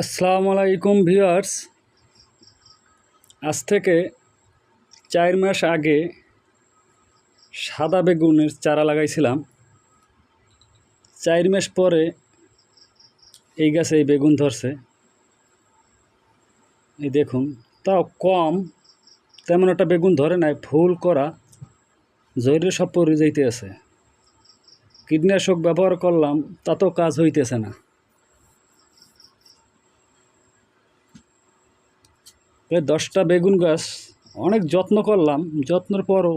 আসসালামু আলাইকুম ভিউয়ার্স। আজ থেকে চার মাস আগে সাদা বেগুনের চারা লাগাইছিলাম। চার মাস পরে এই গাছে এই বেগুন ধরছে। এই দেখুন, তাও কম, তেমন একটা বেগুন ধরে নাই, ফুল করা জৈরে সব পরে যাইতে আছে কীটনাশক ব্যবহার করলাম, তাতেও কাজ হইতেছে না। প্রায় দশটা বেগুন গাছ অনেক যত্ন করলাম, যত্নের পরও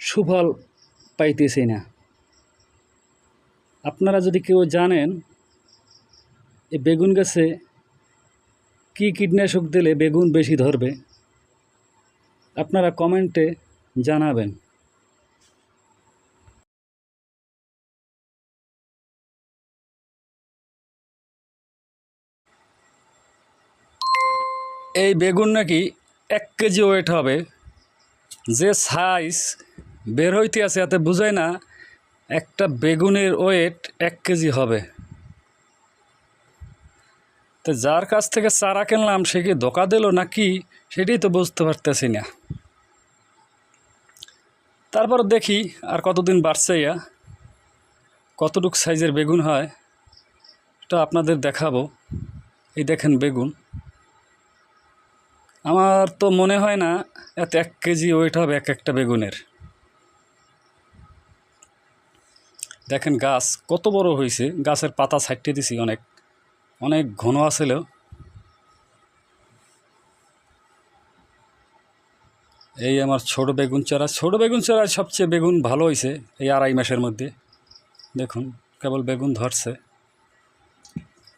সুফল পাইতেছি না। আপনারা যদি কেউ জানেন এই বেগুন গাছে কী কীটনাশক দিলে বেগুন বেশি ধরবে, আপনারা কমেন্টে জানাবেন। এই বেগুন নাকি এক কেজি ওয়েট হবে। যে সাইজ বের হইতে আছে এতে বুঝায় না, একটা বেগুনের ওয়েট এক কেজি হবে। তো যার কাছ থেকে চারা কিনলাম, সে কি ধোকা দিল না কি সেটাই তো বুঝতে পারতেছি না। তারপর দেখি আর কতদিন বাড়ছে ইয়া, কতটুক সাইজের বেগুন হয় এটা আপনাদের দেখাবো। এই দেখেন বেগুন। আমার তো মনে হয় না, এত এক কেজি ওয়েট হবে এক একটা বেগুনের। দেখেন গাছ কত বড় হয়েছে, গাছের পাতা ছাইটে দিছি অনেক অনেক ঘন আছিল। এই আমার ছোট বেগুন চারা, ছোট বেগুন চারা সবচেয়ে বেগুন ভালো হয়েছে এই আড়াই মাসের মধ্যে। দেখুন, কেবল বেগুন ধরছে।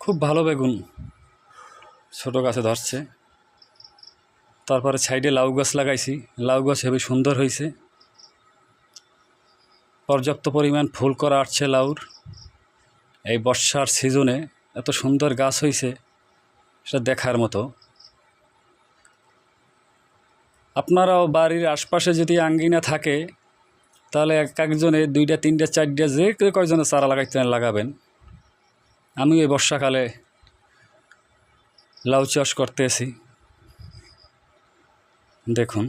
খুব ভালো বেগুন ছোট গাছে ধরছে। তারপরে সাইডে লাউ গাছ লাগাইছি। লাউ গাছ হেবি সুন্দর হয়েছে পর্যাপ্ত পরিমাণ ফুল করা আসছে লাউর। এই বর্ষার সিজনে এত সুন্দর গাছ হয়েছে সেটা দেখার মতো। আপনারাও বাড়ির আশপাশে যদি আঙ্গিনা থাকে, তাহলে এক একজনে দুইটা, তিনটা, চারটা, যে কয়জনে চারা লাগাইতে লাগাবেন। আমি এই বর্ষাকালে লাউ চাষ করতেছি। দেখুন।